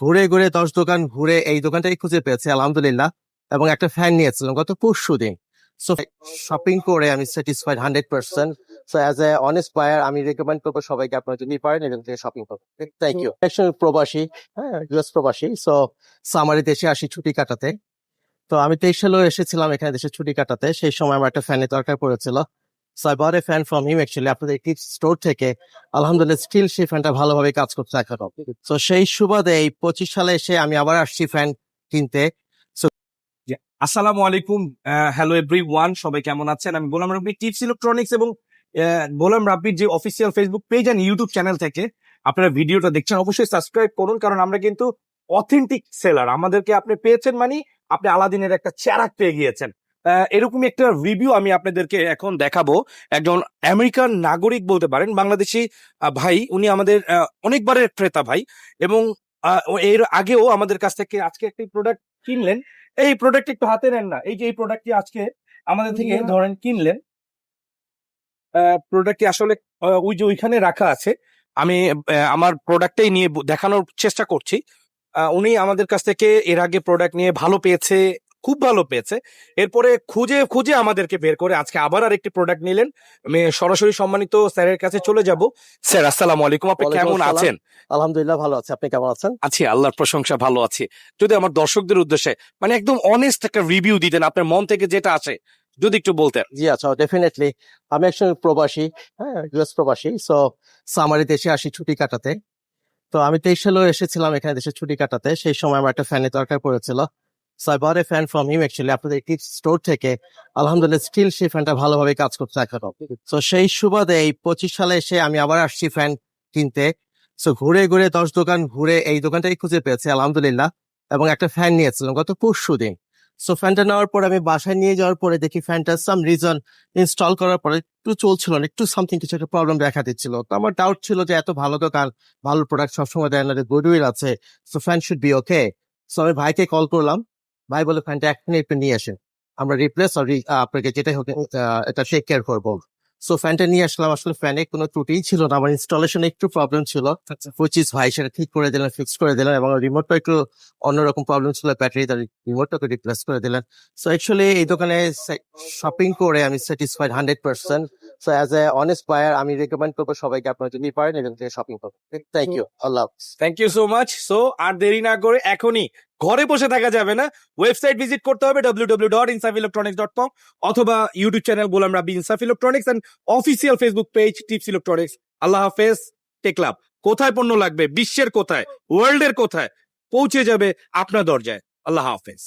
ঘুরে ঘুরে দশ দোকান ঘুরে এই দোকানটাই খুঁজে পেয়েছি আলহামদুলিল্লাহ। এবং একটা ফ্যান নিয়েছিলাম গত পরশু দিন। সো শপিং করে আমি satisfied hundred percent so as a honest buyer আমি রেকমেন্ড করব সবাইকে আপনারা যদি পারেন এখান থেকে শপিং থ্যাংক ইউ একজন প্রবাসী হ্যাঁ ইউএস প্রবাসী। সো সামারি দেশে আসি ছুটি কাটাতে। তো আমি তেইশ সালেও এসেছিলাম এখানে দেশে ছুটি কাটাতে। সেই সময় আমার একটা ফ্যানের দরকার পড়েছিল। So I bought a fan from him actually আপনাদের একটি স্টোর থেকে আলহামদুলিল্লাহ স্টিল সেই ফ্যানটা ভালোভাবে কাজ করছে এখনও। তো সেই সুবাদে এই পঁচিশ সালে এসে আমি আবার আসছি ফ্যান কিনতে। আসসালামু আলাইকুম হ্যালো এভরি ওয়ান সবাই কেমন আছেন? আমি গোলাম রব্বি টিপস ইলেকট্রনিক্স এবং গোলাম রাব্বির যে official Facebook page and YouTube channel থেকে, আপনারা ভিডিওটা দেখছেন, অবশ্যই সাবস্ক্রাইব করুন, কারণ আমরা কিন্তু অথেন্টিক সেলার আমাদেরকে আপনি পেয়েছেন মানে আপনি আলাদিনের একটা চেরাক পেয়ে গিয়েছেন। এরকমই একটা রিভিউ আমি আপনাদেরকে এখন দেখাবো। একজন আমেরিকান নাগরিক বলতে পারেন বাংলাদেশি ভাই উনি আমাদের অনেকবারের ক্রেতা ভাই এবং এর আগেও আমাদের কাছ থেকে আজকে একটি প্রোডাক্ট কিনলেন। এই প্রোডাক্ট একটু হাতে নেন না। এই যে এই প্রোডাক্টটি আজকে আমাদের থেকে ধরেন কিনলেন প্রোডাক্টটি আসলে ওই যে ওইখানে রাখা আছে। আমি আমার প্রোডাক্টটাই নিয়ে দেখানোর চেষ্টা করছি। উনি আমাদের কাছ থেকে এর আগে প্রোডাক্ট নিয়ে ভালো পেয়েছে খুব ভালো পেয়েছে। এরপরে খুঁজে খুঁজে আমাদেরকে বের করে আজকে আবার আরেকটি প্রোডাক্ট নিলেন। আমি সরাসরি সম্মানিত স্যারের কাছে চলে যাব। স্যার আসসালামু আলাইকুম। আপনি কেমন আছেন? আলহামদুলিল্লাহ ভালো আছে। আপনি কেমন আছেন? আছি আল্লাহর প্রশংসা ভালো আছি। যদি আমার দর্শকদের উদ্দেশ্যে মানে একদম অনেস্ট একটা রিভিউ দিতেন আপনার মন থেকে যেটা আসে যদি একটু বলতেন। জি আচ্ছা ডেফিনেটলি আমি একজন প্রবাসী হ্যাঁ ইউএস প্রবাসী সো সামারি দেশে আসি ছুটি কাটাতে। তো আমি তেইশ সালেও এসেছিলাম এখানে দেশে ছুটি কাটাতে। সেই সময় আমার একটা ফ্যানের দরকার পড়েছিল। So I bought a fan from him actually আপনাদের একটি স্টোর থেকে আলহামদুলিল্লাহ স্টিল সেই ফ্যানটা ভালোভাবে কাজ করছে এখনও। তো সেই সুবাদে এই পঁচিশ সালে এসে আমি আবার আসছি ফ্যান কিনতে। সো ঘুরে ঘুরে দশ দোকান ঘুরে এই দোকানটাই খুঁজে পেয়েছি আলহামদুলিল্লাহ এবং একটা ফ্যান নিয়েছিলাম গত পরশু দিন। সো ফ্যানটা নেওয়ার পর আমি বাসায় নিয়ে যাওয়ার পরে দেখি ফ্যানটা সাম রিজন ইনস্টল করার পরে একটু চলছিল না, একটু সামথিং কিছু একটা প্রবলেম দেখা দিচ্ছিল। তো আমার ডাউট ছিল যে এত ভালো দোকান, ভালো প্রোডাক্ট সবসময় দেয় না গুডউইল আছে so fan should be okay so আমি ভাইকে কল করলাম ভাই বলে ফ্যানটা এখনই একটু নিয়ে আসেন। আমরা রিপ্লেস আর আপনাকে যেটাই হোক এটা টেক কেয়ার করব। সো ফ্যানটা নিয়ে আসলাম। আসলে ফ্যানে কোনো ত্রুটি ছিল না। আমার ইনস্টলেশনে একটু প্রবলেম ছিল। হুইচ ইজ ভাই সেটা ঠিক করে দিলেন ফিক্স করে দিলেন এবং রিমোটটা একটু অন্যরকম প্রবলেম ছিল। ব্যাটারি তার রিমোটটাকে রিপ্লেস করে দিলেন। সো অ্যাকচুয়ালি এই দোকানে শপিং করে আমি satisfied hundred percent so as a honest buyer আমি রেকমেন্ড করব সবাইকে আপনারা যদি পারেন এখান থেকে শপিং করতে thank you Allah. Thank you so much so আর দেরি না করে এখনই ঘরে বসে থাকা যাবে না। ওয়েবসাইট ভিজিট করতে হবে W W dot Insaf electronics dot com অথবা YouTube channel Golam Rabi Insaf electronics and official Facebook page tips electronics Allah হাফেজ টেকলাভ কোথায় পণ্য লাগবে? বিশ্বের কোথায়? ওয়ার্ল্ডের কোথায়? পৌঁছে যাবে আপনার দরজায়। আল্লাহ হাফেজ।